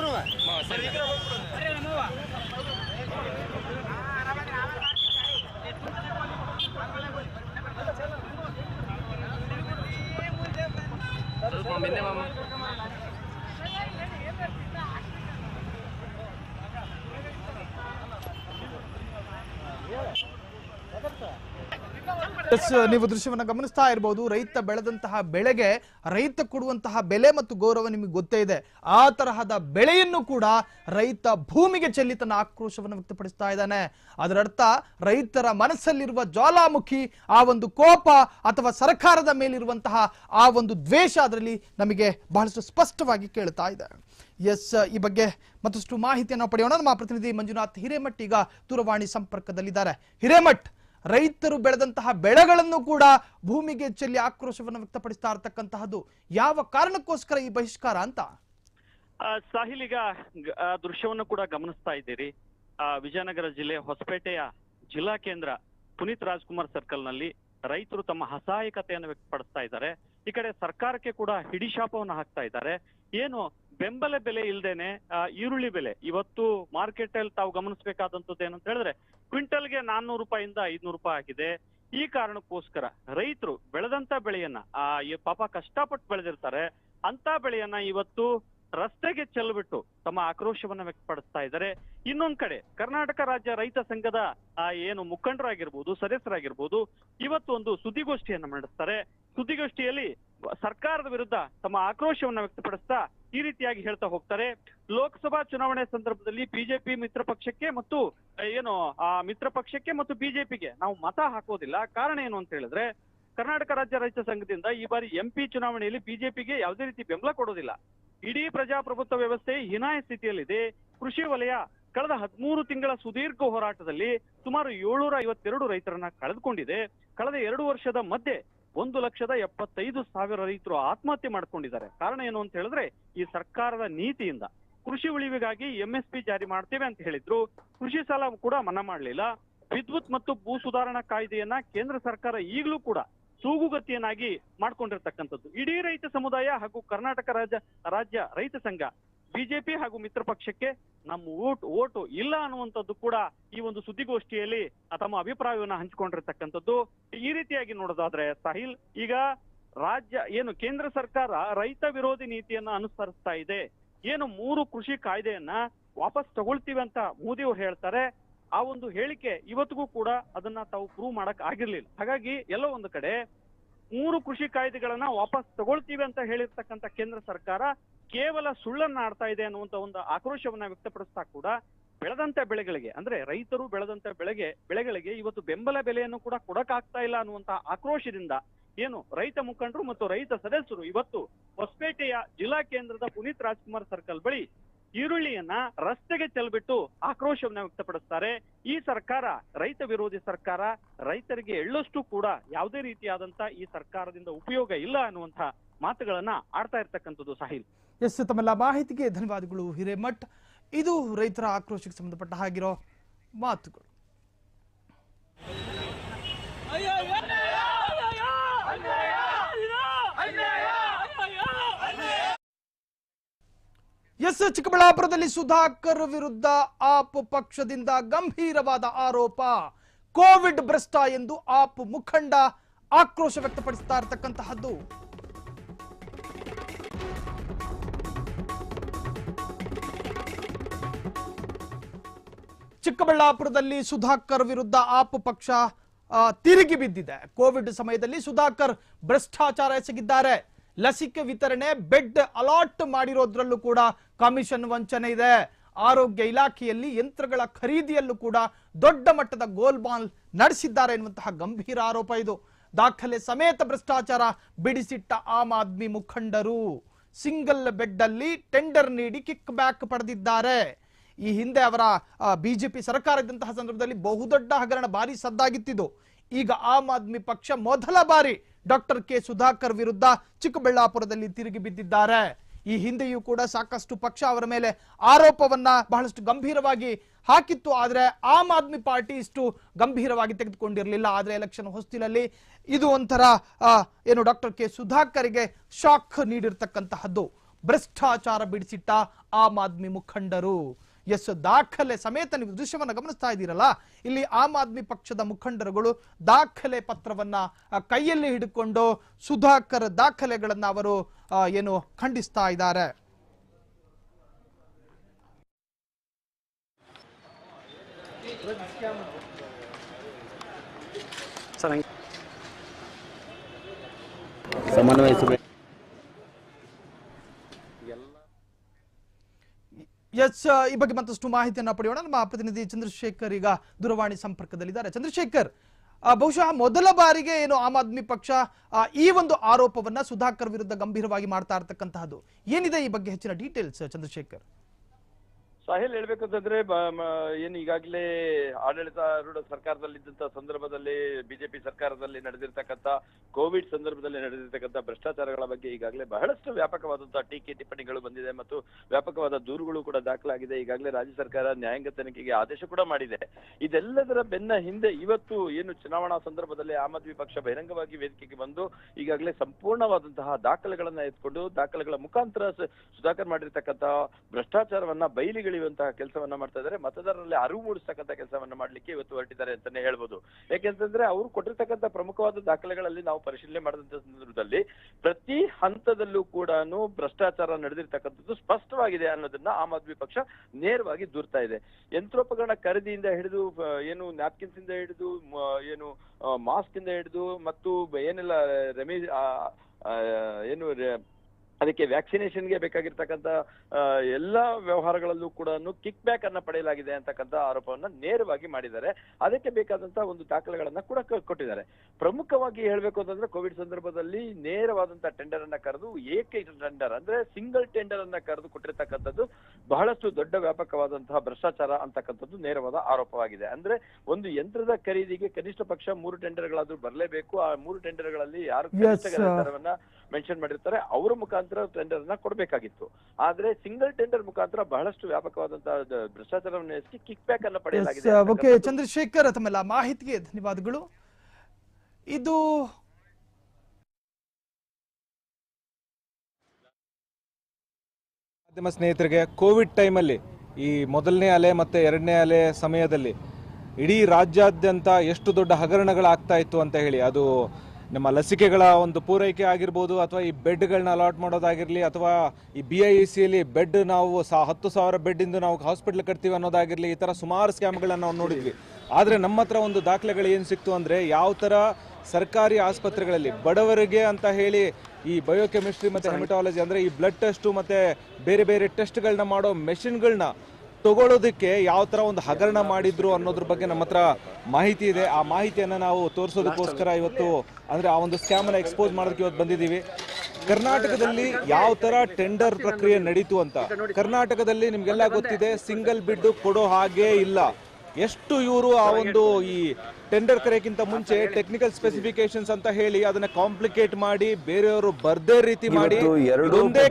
ನೀವು ದೃಶ್ಯವನ್ನು ಗಮನಿಸ್ತಾ ಇರಬಹುದು ರೈತ ಬೆಳೆದಂತಹ ಬೆಳೆಗೆ ರೈತ ಕೊಡುವಂತಹ ಬೆಲೆ ಮತ್ತು ಗೌರವ ನಿಮಗೆ ಗೊತ್ತೇ ಇದೆ. ಆ ತರಹದ ಬೆಳೆಯನ್ನು ಕೂಡ ರೈತ ಭೂಮಿಗೆ ಚೆಲ್ಲಿ ತನ್ನ ಆಕ್ರೋಶವನ್ನು ವ್ಯಕ್ತಪಡಿಸ್ತಾ ಇದ್ದಾನೆ. ಅದರರ್ಥ, ರೈತರ ಮನಸ್ಸಲ್ಲಿರುವ ಜ್ವಾಲಾಮುಖಿ, ಆ ಒಂದು ಕೋಪ ಅಥವಾ ಸರ್ಕಾರದ ಮೇಲಿರುವಂತಹ ಆ ಒಂದು ದ್ವೇಷ ಅದರಲ್ಲಿ ನಮಗೆ ಬಹಳಷ್ಟು ಸ್ಪಷ್ಟವಾಗಿ ಕೇಳ್ತಾ ಇದೆ. ಎಸ್ ಈ ಬಗ್ಗೆ ಮತ್ತಷ್ಟು ಮಾಹಿತಿಯನ್ನು ಪಡೆಯೋಣ. ನಮ್ಮ ಪ್ರತಿನಿಧಿ ಮಂಜುನಾಥ್ ಹಿರೇಮಠ್ ಈಗ ದೂರವಾಣಿ ಸಂಪರ್ಕದಲ್ಲಿದ್ದಾರೆ. ಹಿರೇಮಠ್ ರೈತರು ಬೆಳೆದಂತಹ ಬೆಳೆಗಳನ್ನು ಕೂಡ ಭೂಮಿಗೆ ಚೆಲ್ಲಿ ಆಕ್ರೋಶವನ್ನು ವ್ಯಕ್ತಪಡಿಸ್ತಾ ಇರತಕ್ಕಂತಹದ್ದು. ಯಾವ ಕಾರಣಕ್ಕೋಸ್ಕರ ಈ ಬಹಿಷ್ಕಾರ ಅಂತ? ಸಾಹಿಲ್ ಈಗ ದೃಶ್ಯವನ್ನು ಕೂಡ ಗಮನಿಸ್ತಾ ಇದ್ದೀರಿ. ಆ, ವಿಜಯನಗರ ಜಿಲ್ಲೆ ಹೊಸಪೇಟೆಯ ಜಿಲ್ಲಾ ಕೇಂದ್ರ ಪುನೀತ್ ರಾಜ್ಕುಮಾರ್ ಸರ್ಕಲ್ನಲ್ಲಿ ರೈತರು ತಮ್ಮ ಅಸಹಾಯಕತೆಯನ್ನು ವ್ಯಕ್ತಪಡಿಸ್ತಾ ಇದ್ದಾರೆ. ಈ ಕಡೆ ಸರ್ಕಾರಕ್ಕೆ ಕೂಡ ಹಿಡಿಶಾಪವನ್ನು ಹಾಕ್ತಾ ಇದ್ದಾರೆ. ಏನು ಬೆಂಬಲ ಬೆಲೆ ಇಲ್ದೇನೆ ಈರುಳ್ಳಿ ಬೆಲೆ. ಇವತ್ತು ಮಾರ್ಕೆಟ್ ಅಲ್ಲಿ ತಾವು ಗಮನಿಸಬೇಕಾದಂತದ್ದು ಏನಂತ ಹೇಳಿದ್ರೆ ಕ್ವಿಂಟಲ್ಗೆ ನಾನ್ನೂರು ರೂಪಾಯಿಂದ ಐದ್ನೂರು ರೂಪಾಯಿ ಆಗಿದೆ. ಈ ಕಾರಣಕ್ಕೋಸ್ಕರ ರೈತರು ಬೆಳೆದಂತ ಬೆಳೆಯನ್ನ, ಆ ಪಾಪ ಕಷ್ಟಪಟ್ಟು ಬೆಳೆದಿರ್ತಾರೆ ಅಂತ ಬೆಳೆಯನ್ನ ಇವತ್ತು ರಸ್ತೆಗೆ ಚೆಲ್ಬಿಟ್ಟು ತಮ್ಮ ಆಕ್ರೋಶವನ್ನ ವ್ಯಕ್ತಪಡಿಸ್ತಾ ಇದ್ದಾರೆ. ಇನ್ನೊಂದ್ ಕಡೆ ಕರ್ನಾಟಕ ರಾಜ್ಯ ರೈತ ಸಂಘದ ಆ, ಏನು ಮುಖಂಡರಾಗಿರ್ಬೋದು ಸದಸ್ಯರಾಗಿರ್ಬೋದು ಇವತ್ತು ಒಂದು ಸುದ್ದಿಗೋಷ್ಠಿಯನ್ನ ನಡೆಸ್ತಾರೆ. ಸುದ್ದಿಗೋಷ್ಠಿಯಲ್ಲಿ ಸರ್ಕಾರದ ವಿರುದ್ಧ ತಮ್ಮ ಆಕ್ರೋಶವನ್ನ ವ್ಯಕ್ತಪಡಿಸ್ತಾ ಈ ರೀತಿಯಾಗಿ ಹೇಳ್ತಾ ಹೋಗ್ತಾರೆ. ಲೋಕಸಭಾ ಚುನಾವಣೆ ಸಂದರ್ಭದಲ್ಲಿ ಬಿಜೆಪಿ ಮಿತ್ರ ಪಕ್ಷಕ್ಕೆ ಮತ್ತು ಏನು ಆ ಮಿತ್ರ ಪಕ್ಷಕ್ಕೆ ಮತ್ತು ಬಿಜೆಪಿಗೆ ನಾವು ಮತ ಹಾಕೋದಿಲ್ಲ. ಕಾರಣ ಏನು ಅಂತ ಹೇಳಿದ್ರೆ ಕರ್ನಾಟಕ ರಾಜ್ಯ ರೈತ ಸಂಘದಿಂದ ಈ ಬಾರಿ ಎಂಪಿ ಚುನಾವಣೆಯಲ್ಲಿ ಬಿಜೆಪಿಗೆ ಯಾವುದೇ ರೀತಿ ಬೆಂಬಲ ಕೊಡೋದಿಲ್ಲ ಇಡೀ ಪ್ರಜಾಪ್ರಭುತ್ವ ವ್ಯವಸ್ಥೆ ಹೀನಾಯ ಸ್ಥಿತಿಯಲ್ಲಿದೆ. ಕೃಷಿ ವಲಯ ಕಳೆದ ಹದಿಮೂರು ತಿಂಗಳ ಸುದೀರ್ಘ ಹೋರಾಟದಲ್ಲಿ ಸುಮಾರು ಏಳ್ನೂರ ಐವತ್ತೆರಡು ರೈತರನ್ನ ಕಳೆದುಕೊಂಡಿದೆ. ಕಳೆದ ಎರಡು ವರ್ಷದ ಮಧ್ಯೆ ಒಂದು ಲಕ್ಷದ ಎಪ್ಪತ್ತೈದು ಸಾವಿರ ರೈತರು ಆತ್ಮಹತ್ಯೆ ಮಾಡ್ಕೊಂಡಿದ್ದಾರೆ. ಕಾರಣ ಏನು ಅಂತ ಹೇಳಿದ್ರೆ ಈ ಸರ್ಕಾರದ ನೀತಿಯಿಂದ. ಕೃಷಿ ಉಳಿವಿಗಾಗಿ ಎಂಎಸ್ಪಿ ಜಾರಿ ಮಾಡ್ತೇವೆ ಅಂತ ಹೇಳಿದ್ರು. ಕೃಷಿ ಸಾಲ ಕೂಡ ಮನ್ನಾ ಮಾಡಲಿಲ್ಲ. ವಿದ್ಯುತ್ ಮತ್ತು ಭೂ ಸುಧಾರಣಾ ಕಾಯ್ದೆಯನ್ನ ಕೇಂದ್ರ ಸರ್ಕಾರ ಈಗಲೂ ಕೂಡ ತೂಗುಗತಿಯನ್ನಾಗಿ ಮಾಡ್ಕೊಂಡಿರ್ತಕ್ಕಂಥದ್ದು. ಇಡೀ ರೈತ ಸಮುದಾಯ ಹಾಗೂ ಕರ್ನಾಟಕ ರಾಜ್ಯ ರಾಜ್ಯ ರೈತ ಸಂಘ, ಬಿಜೆಪಿ ಹಾಗೂ ಮಿತ್ರ ಪಕ್ಷಕ್ಕೆ ನಮ್ಮ ಓಟ್ ಓಟು ಇಲ್ಲ ಅನ್ನುವಂಥದ್ದು ಕೂಡ ಈ ಒಂದು ಸುದ್ದಿಗೋಷ್ಠಿಯಲ್ಲಿ ತಮ್ಮ ಅಭಿಪ್ರಾಯವನ್ನು ಹಂಚಿಕೊಂಡಿರ್ತಕ್ಕಂಥದ್ದು. ಈ ರೀತಿಯಾಗಿ ನೋಡೋದಾದ್ರೆ ಸಾಹಿಲ್, ಈಗ ರಾಜ್ಯ, ಏನು ಕೇಂದ್ರ ಸರ್ಕಾರ ರೈತ ವಿರೋಧಿ ನೀತಿಯನ್ನ ಅನುಸರಿಸ್ತಾ ಇದೆ. ಏನು ಮೂರು ಕೃಷಿ ಕಾಯ್ದೆಯನ್ನ ವಾಪಸ್ ತಗೊಳ್ತೀವಿ ಅಂತ ಮೋದಿ ಅವರು ಹೇಳ್ತಾರೆ. ಆ ಒಂದು ಹೇಳಿಕೆ ಇವತ್ತಿಗೂ ಕೂಡ ಅದನ್ನ ತಾವು ಪ್ರೂವ್ ಮಾಡಕ್ ಆಗಿರ್ಲಿಲ್ಲ. ಹಾಗಾಗಿ ಎಲ್ಲೋ ಒಂದು ಕಡೆ ಮೂರು ಕೃಷಿ ಕಾಯ್ದೆಗಳನ್ನ ವಾಪಸ್ ತಗೊಳ್ತೀವಿ ಅಂತ ಹೇಳಿರ್ತಕ್ಕಂಥ ಕೇಂದ್ರ ಸರ್ಕಾರ ಕೇವಲ ಸುಳ್ಳನ್ನ ಆಡ್ತಾ ಇದೆ ಅನ್ನುವಂತ ಒಂದು ಆಕ್ರೋಶವನ್ನ ವ್ಯಕ್ತಪಡಿಸ್ತಾ ಕೂಡ ಬೆಳೆದಂತ ಬೆಳೆಗಳಿಗೆ, ಅಂದ್ರೆ ರೈತರು ಬೆಳೆದಂತ ಬೆಳೆಗೆ, ಬೆಳೆಗಳಿಗೆ ಇವತ್ತು ಬೆಂಬಲ ಬೆಲೆಯನ್ನು ಕೂಡ ಕೊಡಕ್ಕಾಗ್ತಾ ಇಲ್ಲ ಅನ್ನುವಂತ ಆಕ್ರೋಶದಿಂದ ಏನು ರೈತ ಮುಖಂಡರು ಮತ್ತು ರೈತ ಸದಸ್ಯರು ಇವತ್ತು ಹೊಸಪೇಟೆಯ ಜಿಲ್ಲಾ ಕೇಂದ್ರದ ಪುನೀತ್ ರಾಜ್ಕುಮಾರ್ ಸರ್ಕಲ್ ಬಳಿ ಈರುಳ್ಳಿಯನ್ನ ರಸ್ತೆಗೆ ಚೆಲ್ಬಿಟ್ಟು ಆಕ್ರೋಶವನ್ನ ವ್ಯಕ್ತಪಡಿಸ್ತಾರೆ. ಈ ಸರ್ಕಾರ, ರೈತ ವಿರೋಧಿ ಸರ್ಕಾರ, ರೈತರಿಗೆ ಎಳ್ಳಷ್ಟು ಕೂಡ ಯಾವುದೇ ರೀತಿಯಾದಂತ ಈ ಸರ್ಕಾರದಿಂದ ಉಪಯೋಗ ಇಲ್ಲ ಅನ್ನುವಂತ ಮಾತುಗಳನ್ನ ಆಡ್ತಾ ಇರ್ತಕ್ಕಂಥದ್ದು ಸಾಹಿಲ್. ಎಸ್, ತಮ್ಮೆಲ್ಲ ಮಾಹಿತಿಗೆ ಧನ್ಯವಾದಗಳು ಹಿರೇಮಠ್. ಇದು ರೈತರ ಆಕ್ರೋಶಕ್ಕೆ ಸಂಬಂಧಪಟ್ಟ ಹಾಗಿರೋ ಮಾತುಗಳು. ಎಸ್ ಚಿಕ್ಕಬಳ್ಳಾಪುರದಲ್ಲಿ ಸುಧಾಕರ್ ವಿರುದ್ಧ ಆಪ್ ಪಕ್ಷದಿಂದ ಗಂಭೀರವಾದ ಆರೋಪ. ಕೋವಿಡ್ ಭ್ರಷ್ಟ ಎಂದು ಆಪ್ ಮುಖಂಡ ಆಕ್ರೋಶ ವ್ಯಕ್ತಪಡಿಸ್ತಾ ಇರತಕ್ಕಂತಹದ್ದು. ಚಿಕ್ಕಬಳ್ಳಾಪುರದಲ್ಲಿ ಸುಧಾಕರ್ ವಿರುದ್ಧ ಆಪ್ ಪಕ್ಷ ತಿರುಗಿ ಬಿದ್ದಿದೆ. ಕೋವಿಡ್ ಸಮಯದಲ್ಲಿ ಸುಧಾಕರ್ ಭ್ರಷ್ಟಾಚಾರ ಎಸಗಿದ್ದಾರೆ. ಲಸಿಕೆ ವಿತರಣೆ, ಬೆಡ್ ಅಲಾಟ್ ಮಾಡಿರೋದ್ರಲ್ಲೂ ಕೂಡ ಕಮಿಷನ್ ವಂಚನೆ ಇದೆ. ಆರೋಗ್ಯ ಇಲಾಖೆಯಲ್ಲಿ ಯಂತ್ರಗಳ ಖರೀದಿಯಲ್ಲೂ ಕೂಡ ದೊಡ್ಡ ಮಟ್ಟದ ಗೋಲ್ಮಾಲ್ ನಡೆಸಿದ್ದಾರೆ ಎನ್ನುವಂತಹ ಗಂಭೀರ ಆರೋಪ ಇದು. ದಾಖಲೆ ಸಮೇತ ಭ್ರಷ್ಟಾಚಾರ ಬಿಡಿಸಿಟ್ಟ ಆಮ್ ಆದ್ಮಿ ಮುಖಂಡರು. ಸಿಂಗಲ್ ಬೆಡ್ ಅಲ್ಲಿ ಟೆಂಡರ್ ನೀಡಿ ಕಿಕ್ ಬ್ಯಾಕ್ ಪಡೆದಿದ್ದಾರೆ. ಈ ಹಿಂದೆ ಅವರ ಬಿಜೆಪಿ ಸರ್ಕಾರ ಇದ್ದಂತಹ ಸಂದರ್ಭದಲ್ಲಿ ಬಹುದೊಡ್ಡ ಹಗರಣ ಭಾರಿ ಸದ್ದಾಗಿತ್ತಿದ್ದು. ಈಗ ಆಮ್ ಆದ್ಮಿ ಪಕ್ಷ ಮೊದಲ ಬಾರಿ ಡಾಕ್ಟರ್ ಕೆ ಸುಧಾಕರ್ ವಿರುದ್ಧ ಚಿಕ್ಕಬಳ್ಳಾಪುರದಲ್ಲಿ ತಿರುಗಿ ಬಿದ್ದಿದ್ದಾರೆ. ಈ ಹಿಂದೆಯೂ ಕೂಡ ಸಾಕಷ್ಟು ಪಕ್ಷ ಅವರ ಮೇಲೆ ಆರೋಪವನ್ನ ಬಹಳಷ್ಟು ಗಂಭೀರವಾಗಿ ಹಾಕಿತ್ತು. ಆದರೆ ಆಮ್ ಆದ್ಮಿ ಪಾರ್ಟಿ ಇಷ್ಟು ಗಂಭೀರವಾಗಿ ತೆಗೆದುಕೊಂಡಿರಲಿಲ್ಲ. ಆದರೆ ಎಲೆಕ್ಷನ್ ಹೊಸ್ತಿಲಲ್ಲಿ ಇದು ಒಂಥರ ಏನು ಡಾಕ್ಟರ್ ಕೆ ಸುಧಾಕರ್ಗೆ ಶಾಕ್ ನೀಡಿರ್ತಕ್ಕಂತಹದ್ದು. ಭ್ರಷ್ಟಾಚಾರ ಬಿಡಿಸಿಟ್ಟ ಆಮ್ ಆದ್ಮಿ ಮುಖಂಡರು. ಎಸ್ ದಾಖಲೆ ಸಮೇತ ನೀವು ದೃಶ್ಯವನ್ನು ಗಮನಿಸ್ತಾ ಇದ್ದೀರಲ್ಲ, ಇಲ್ಲಿ ಆಮ್ ಆದ್ಮಿ ಪಕ್ಷದ ಮುಖಂಡರುಗಳು ದಾಖಲೆ ಪತ್ರವನ್ನ ಕೈಯಲ್ಲಿ ಹಿಡ್ಕೊಂಡು ಸುಧಾಕರ್ ದಾಖಲೆಗಳನ್ನ ಅವರು ಏನು ಖಂಡಿಸ್ತಾ ಇದ್ದಾರೆ. ಸಮನ್ವಯಿಸಬೇಕು. ಎಸ್ ಈ ಬಗ್ಗೆ ಮತ್ತಷ್ಟು ಮಾಹಿತಿಯನ್ನು ಪಡೆಯೋಣ. ನಮ್ಮ ಪ್ರತಿನಿಧಿ ಚಂದ್ರಶೇಖರ್ ಈಗ ದೂರವಾಣಿ ಸಂಪರ್ಕದಲ್ಲಿದ್ದಾರೆ. ಚಂದ್ರಶೇಖರ್ ಬಹುಶಃ ಮೊದಲ ಬಾರಿಗೆ ಏನು ಆಮ್ ಆದ್ಮಿ ಪಕ್ಷ ಈ ಒಂದು ಆರೋಪವನ್ನ ಸುಧಾಕರ್ ವಿರುದ್ಧ ಗಂಭೀರವಾಗಿ ಮಾಡ್ತಾ ಇರತಕ್ಕಂತಹದ್ದು. ಏನಿದೆ ಈ ಬಗ್ಗೆ ಹೆಚ್ಚಿನ ಡೀಟೇಲ್ಸ್ ಚಂದ್ರಶೇಖರ್? ಸಾಹಿಲ್ ಹೇಳ್ಬೇಕಂತಂದ್ರೆ ಏನು ಈಗಾಗಲೇ ಆಡಳಿತಾರೂಢ ಸರ್ಕಾರದಲ್ಲಿದ್ದಂತ ಸಂದರ್ಭದಲ್ಲಿ ಬಿಜೆಪಿ ಸರ್ಕಾರದಲ್ಲಿ ನಡೆದಿರ್ತಕ್ಕಂಥ, ಕೋವಿಡ್ ಸಂದರ್ಭದಲ್ಲಿ ನಡೆದಿರ್ತಕ್ಕಂಥ ಭ್ರಷ್ಟಾಚಾರಗಳ ಬಗ್ಗೆ ಈಗಾಗಲೇ ಬಹಳಷ್ಟು ವ್ಯಾಪಕವಾದಂತಹ ಟೀಕೆ ಟಿಪ್ಪಣಿಗಳು ಬಂದಿದೆ ಮತ್ತು ವ್ಯಾಪಕವಾದ ದೂರುಗಳು ಕೂಡ ದಾಖಲಾಗಿದೆ. ಈಗಾಗಲೇ ರಾಜ್ಯ ಸರ್ಕಾರ ನ್ಯಾಯಾಂಗ ತನಿಖೆಗೆ ಆದೇಶ ಕೂಡ ಮಾಡಿದೆ. ಇದೆಲ್ಲದರ ಬೆನ್ನ ಹಿಂದೆ ಇವತ್ತು ಏನು ಚುನಾವಣಾ ಸಂದರ್ಭದಲ್ಲಿ ಆಮ್ ಆದ್ಮಿ ಪಕ್ಷ ಬಹಿರಂಗವಾಗಿ ವೇದಿಕೆಗೆ ಬಂದು ಈಗಾಗಲೇ ಸಂಪೂರ್ಣವಾದಂತಹ ದಾಖಲೆಗಳನ್ನ ಎತ್ಕೊಂಡು, ದಾಖಲೆಗಳ ಮುಖಾಂತರ ಸುಧಾಕರ್ ಮಾಡಿರ್ತಕ್ಕಂತಹ ಭ್ರಷ್ಟಾಚಾರವನ್ನ ಬಯಲಿಗೆಳೆಯುವಂತಹ ಕೆಲಸವನ್ನ ಮಾಡ್ತಾ ಇದ್ದಾರೆ. ಮತದಾರರಲ್ಲಿ ಅರಿವು ಮೂಡಿಸ್ತಕ್ಕಂಥ ಕೆಲಸವನ್ನ ಮಾಡ್ಲಿಕ್ಕೆ ಇವತ್ತು ಹೊರಟಿದ್ದಾರೆ ಅಂತಾನೆ ಹೇಳ್ಬೋದು. ಯಾಕೆಂತಂದ್ರೆ ಅವರು ಕೊಟ್ಟಿರ್ತಕ್ಕಂಥ ಪ್ರಮುಖವಾದ ದಾಖಲೆಗಳಲ್ಲಿ ನಾವು ಪರಿಶೀಲನೆ ಮಾಡಿದಂತ ಸಂದರ್ಭದಲ್ಲಿ ಪ್ರತಿ ಹಂತದಲ್ಲೂ ಕೂಡ ಭ್ರಷ್ಟಾಚಾರ ನಡೆದಿರ್ತಕ್ಕಂಥದ್ದು ಸ್ಪಷ್ಟವಾಗಿದೆ ಅನ್ನೋದನ್ನ ಆಮ್ ಆದ್ಮಿ ಪಕ್ಷ ನೇರವಾಗಿ ದೂರ್ತಾ ಇದೆ. ಯಂತ್ರೋಪಕರಣ ಖರೀದಿಯಿಂದ ಹಿಡಿದು ಏನು ನ್ಯಾಪ್ಕಿನ್ಸ್ ಇಂದ ಹಿಡಿದು ಏನು ಮಾಸ್ಕ್ ಇಂದ ಹಿಡಿದು, ಮತ್ತು ಏನೆಲ್ಲ ರೆಮಿ ಏನು ಅದಕ್ಕೆ ವ್ಯಾಕ್ಸಿನೇಷನ್ಗೆ ಬೇಕಾಗಿರ್ತಕ್ಕಂಥ ಎಲ್ಲ ಎಲ್ಲಾ ವ್ಯವಹಾರಗಳಲ್ಲೂ ಕೂಡ ಕಿಕ್ ಬ್ಯಾಕ್ ಅನ್ನ ಪಡೆಯಲಾಗಿದೆ ಅಂತಕ್ಕಂಥ ಆರೋಪವನ್ನ ನೇರವಾಗಿ ಮಾಡಿದ್ದಾರೆ. ಅದಕ್ಕೆ ಬೇಕಾದಂತಹ ಒಂದು ದಾಖಲೆಗಳನ್ನ ಕೂಡ ಕೊಟ್ಟಿದ್ದಾರೆ. ಪ್ರಮುಖವಾಗಿ ಹೇಳ್ಬೇಕು ಅಂತಂದ್ರೆ ಕೋವಿಡ್ ಸಂದರ್ಭದಲ್ಲಿ ನೇರವಾದಂತಹ ಟೆಂಡರ್ ಅನ್ನ ಕರೆದು ಏಕ ಟೆಂಡರ್ ಅಂದ್ರೆ ಸಿಂಗಲ್ ಟೆಂಡರ್ ಅನ್ನ ಕರೆದು ಕೊಟ್ಟಿರ್ತಕ್ಕಂಥದ್ದು ಬಹಳಷ್ಟು ದೊಡ್ಡ ವ್ಯಾಪಕವಾದಂತಹ ಭ್ರಷ್ಟಾಚಾರ ಅಂತಕ್ಕಂಥದ್ದು ನೇರವಾದ ಆರೋಪವಾಗಿದೆ. ಅಂದ್ರೆ ಒಂದು ಯಂತ್ರದ ಖರೀದಿಗೆ ಕನಿಷ್ಠ ಪಕ್ಷ ಮೂರು ಟೆಂಡರ್ಗಳಾದ್ರೂ ಬರಲೇಬೇಕು. ಆ ಮೂರು ಟೆಂಡರ್ಗಳಲ್ಲಿ ಯಾರು ಮೆನ್ಷನ್ ಮಾಡಿರ್ತಾರೆ ಅವರ ಮುಖಾಂತರ ಟೆಂಡರ್ ಅನ್ನ ಕೊಡಬೇಕಾಗಿತ್ತು. ಆದ್ರೆ ಸಿಂಗಲ್ ಟೆಂಡರ್ ಮುಖಾಂತರ ಬಹಳಷ್ಟು ವ್ಯಾಪಕವಾದಂತಹ ಭ್ರಷ್ಟಾಚಾರವನ್ನು ಎಸಗಿ ಕಿಕ್ ಬ್ಯಾಕ್ ಅನ್ನ ಪಡೆಯಲಾಗಿದೆ. ಓಕೆ ಚಂದ್ರಶೇಖರ್ ತಮ್ಮೆಲ್ಲ ಮಾಹಿತಿಗೆ ಧನ್ಯವಾದಗಳು. ಇದು ಮಾಧ್ಯಮ ಸ್ನೇಹಿತರಿಗೆ ಕೋವಿಡ್ ಟೈಮಲ್ಲಿ ಈ ಮೊದಲನೇ ಅಲೆ ಮತ್ತು ಎರಡನೇ ಅಲೆ ಸಮಯದಲ್ಲಿ ಇಡೀ ರಾಜ್ಯಾದ್ಯಂತ ಎಷ್ಟು ದೊಡ್ಡ ಹಗರಣಗಳಾಗ್ತಾ ಇತ್ತು ಅಂತ ಹೇಳಿ ಅದು ನಮ್ಮ ಲಸಿಕೆಗಳ ಒಂದು ಪೂರೈಕೆ ಆಗಿರ್ಬೋದು ಅಥವಾ ಈ ಬೆಡ್ಗಳನ್ನ ಅಲಾಟ್ ಮಾಡೋದಾಗಿರಲಿ ಅಥವಾ ಈ ಬಿ ಐ ಸಿಯಲ್ಲಿ ಬೆಡ್ ನಾವು ಸಾ ಹತ್ತು ಸಾವಿರ ಬೆಡ್ಡಿಂದ ನಾವು ಹಾಸ್ಪಿಟ್ಲ್ ಕಟ್ತೀವಿ ಅನ್ನೋದಾಗಿರಲಿ ಈ ಥರ ಸುಮಾರು ಸ್ಕ್ಯಾಮ್ಗಳನ್ನ ನಾವು ನೋಡಿದ್ವಿ. ಆದರೆ ನಮ್ಮ ಹತ್ರ ಒಂದು ದಾಖಲೆಗಳು ಏನು ಸಿಕ್ತು ಅಂದರೆ ಯಾವ ಥರ ಸರ್ಕಾರಿ ಆಸ್ಪತ್ರೆಗಳಲ್ಲಿ ಬಡವರಿಗೆ ಅಂತ ಹೇಳಿ ಈ ಬಯೋಕೆಮಿಸ್ಟ್ರಿ ಮತ್ತು ಹೆಮಿಟಾಲಜಿ ಅಂದರೆ ಈ ಬ್ಲಡ್ ಟೆಸ್ಟು ಮತ್ತು ಬೇರೆ ಬೇರೆ ಟೆಸ್ಟ್ಗಳನ್ನ ಮಾಡೋ ಮೆಷಿನ್ಗಳನ್ನ ತಗೊಳ್ಳೋದಕ್ಕೆ ಯಾವ ಥರ ಒಂದು ಹಗರಣ ಮಾಡಿದ್ರು ಅನ್ನೋದ್ರ ಬಗ್ಗೆ ನಮ್ಮ ಹತ್ರ ಮಾಹಿತಿ ಇದೆ. ಆ ಮಾಹಿತಿಯನ್ನು ನಾವು ತೋರಿಸೋದಕ್ಕೋಸ್ಕರ ಇವತ್ತು ಅಂದರೆ ಆ ಒಂದು ಸ್ಕ್ಯಾಮನ್ನು ಎಕ್ಸ್ಪೋಸ್ ಮಾಡೋದಕ್ಕೆ ಇವತ್ತು ಬಂದಿದ್ದೀವಿ. ಕರ್ನಾಟಕದಲ್ಲಿ ಯಾವ ಥರ ಟೆಂಡರ್ ಪ್ರಕ್ರಿಯೆ ನಡೀತು ಅಂತ. ಕರ್ನಾಟಕದಲ್ಲಿ ನಿಮಗೆಲ್ಲ ಗೊತ್ತಿದೆ ಸಿಂಗಲ್ ಬಿಡ್ ಕೊಡೋ ಹಾಗೇ ಇಲ್ಲ. ಎಷ್ಟು ಇವರು ಆ ಒಂದು ಈ ಟೆಂಡರ್ ಕರೆಯಕ್ಕಿಂತ ಮುಂಚೆ ಟೆಕ್ನಿಕಲ್ ಸ್ಪೆಸಿಫಿಕೇಶನ್ಸ್ ಅಂತ ಹೇಳಿ ಅದನ್ನ ಕಾಂಪ್ಲಿಕೇಟ್ ಮಾಡಿ ಬೇರೆಯವರು ಬರ್ದೇ ರೀತಿ ಮಾಡಿ ಒಂದೇ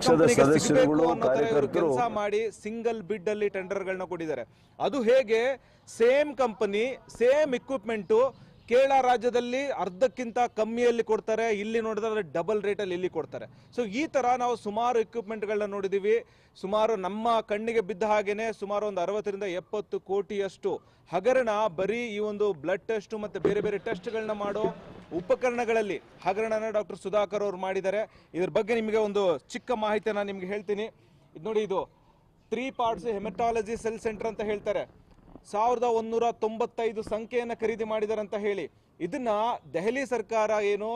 ಸಿಗ್ಬೇಕು ಅನ್ನೋ ಕೆಲಸ ಮಾಡಿ ಸಿಂಗಲ್ ಬಿಡ್ ಅಲ್ಲಿ ಟೆಂಡರ್ ಗಳನ್ನ ಕೊಟ್ಟಿದ್ದಾರೆ. ಅದು ಹೇಗೆ? Same company same equipment Kerala ರಾಜ್ಯದಲ್ಲಿ ಅರ್ಧಕ್ಕಿಂತ ಕಮ್ಮಿಯಲ್ಲಿ ಕೊಡ್ತಾರೆ. ಇಲ್ಲಿ ನೋಡಿದ್ರೆ ಡಬಲ್ ರೇಟಲ್ಲಿ ಇಲ್ಲಿ ಕೊಡ್ತಾರೆ. ಸೊ ಈ ತರ ನಾವು ಸುಮಾರು ಇಕ್ವಿಪ್ಮೆಂಟ್ಗಳನ್ನ ನೋಡಿದೀವಿ. ಸುಮಾರು ನಮ್ಮ ಕಣ್ಣಿಗೆ ಬಿದ್ದ ಹಾಗೇನೆ ಸುಮಾರು ಒಂದು ಅರವತ್ತರಿಂದ ಎಪ್ಪತ್ತು ಕೋಟಿಯಷ್ಟು ಹಗರಣ ಬರೀ ಈ ಒಂದು ಬ್ಲಡ್ ಟೆಸ್ಟ್ ಮತ್ತೆ ಬೇರೆ ಬೇರೆ ಟೆಸ್ಟ್ಗಳನ್ನ ಮಾಡೋ ಉಪಕರಣಗಳಲ್ಲಿ ಹಗರಣನ ಡಾಕ್ಟರ್ ಸುಧಾಕರ್ ಅವರು ಮಾಡಿದ್ದಾರೆ. ಇದ್ರ ಬಗ್ಗೆ ನಿಮಗೆ ಒಂದು ಚಿಕ್ಕ ಮಾಹಿತಿಯನ್ನ ನಿಮ್ಗೆ ಹೇಳ್ತೀನಿ. ಇದು ನೋಡಿ, ಇದು three parts haematology cell centre ಅಂತ ಹೇಳ್ತಾರೆ. ಸಾವಿರದ ಒಂದೂರ ತೊಂಬತ್ತೈದು ಸಂಖ್ಯೆಯನ್ನು ಖರೀದಿ ಮಾಡಿದ್ದಾರೆ ಅಂತ ಹೇಳಿ. ಇದನ್ನ ದೆಹಲಿ ಸರ್ಕಾರ ಏನು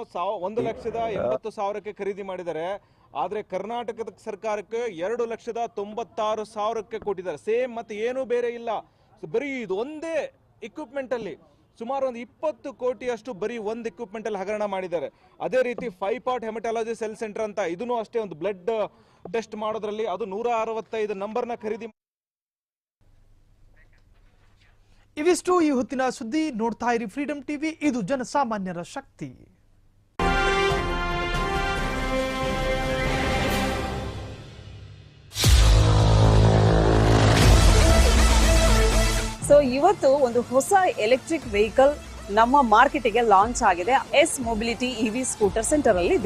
ಒಂದು ಲಕ್ಷದ ಎಂಬತ್ತು ಸಾವಿರಕ್ಕೆ ಖರೀದಿ ಮಾಡಿದರೆ. ಆದರೆ ಕರ್ನಾಟಕದ ಸರ್ಕಾರಕ್ಕೆ ಎರಡು ಲಕ್ಷದ ತೊಂಬತ್ತಾರು ಸಾವಿರಕ್ಕೆ ಕೊಟ್ಟಿದ್ದಾರೆ. ಸೇಮ್ ಮತ್ತೆ ಏನೂ ಬೇರೆ ಇಲ್ಲ. ಬರೀ ಇದು ಒಂದೇ ಇಕ್ವಿಪ್ಮೆಂಟಲ್ಲಿ ಸುಮಾರು ಒಂದು ಇಪ್ಪತ್ತು ಕೋಟಿಯಷ್ಟು ಬರೀ ಒಂದು ಇಕ್ವಿಪ್ಮೆಂಟಲ್ಲಿ ಹಗರಣ ಮಾಡಿದ್ದಾರೆ. ಅದೇ ರೀತಿ five part haematology cell centre ಅಂತ, ಇದನ್ನು ಅಷ್ಟೇ ಒಂದು ಬ್ಲಡ್ ಟೆಸ್ಟ್ ಮಾಡೋದ್ರಲ್ಲಿ ಅದು ನೂರ ಅರವತ್ತೈದು ನಂಬರ್ನ ಖರೀದಿ ಇವಿಷ್ಟು ಈ ಹೊತ್ತಿನ ಸುದ್ದಿ ನೋಡ್ತಾ ಇರಿ ಫ್ರೀಡಂ ಟಿವಿ ಇದು ಜನಸಾಮಾನ್ಯರ ಶಕ್ತಿ. ಸೊ ಇವತ್ತು ಒಂದು ಹೊಸ ಎಲೆಕ್ಟ್ರಿಕ್ ವೆಹಿಕಲ್ ನಮ್ಮ ಮಾರ್ಕೆಟಿಗೆ ಲಾಂಚ್ ಆಗಿದೆ. S mobility EV scooter centre ಅಲ್ಲಿ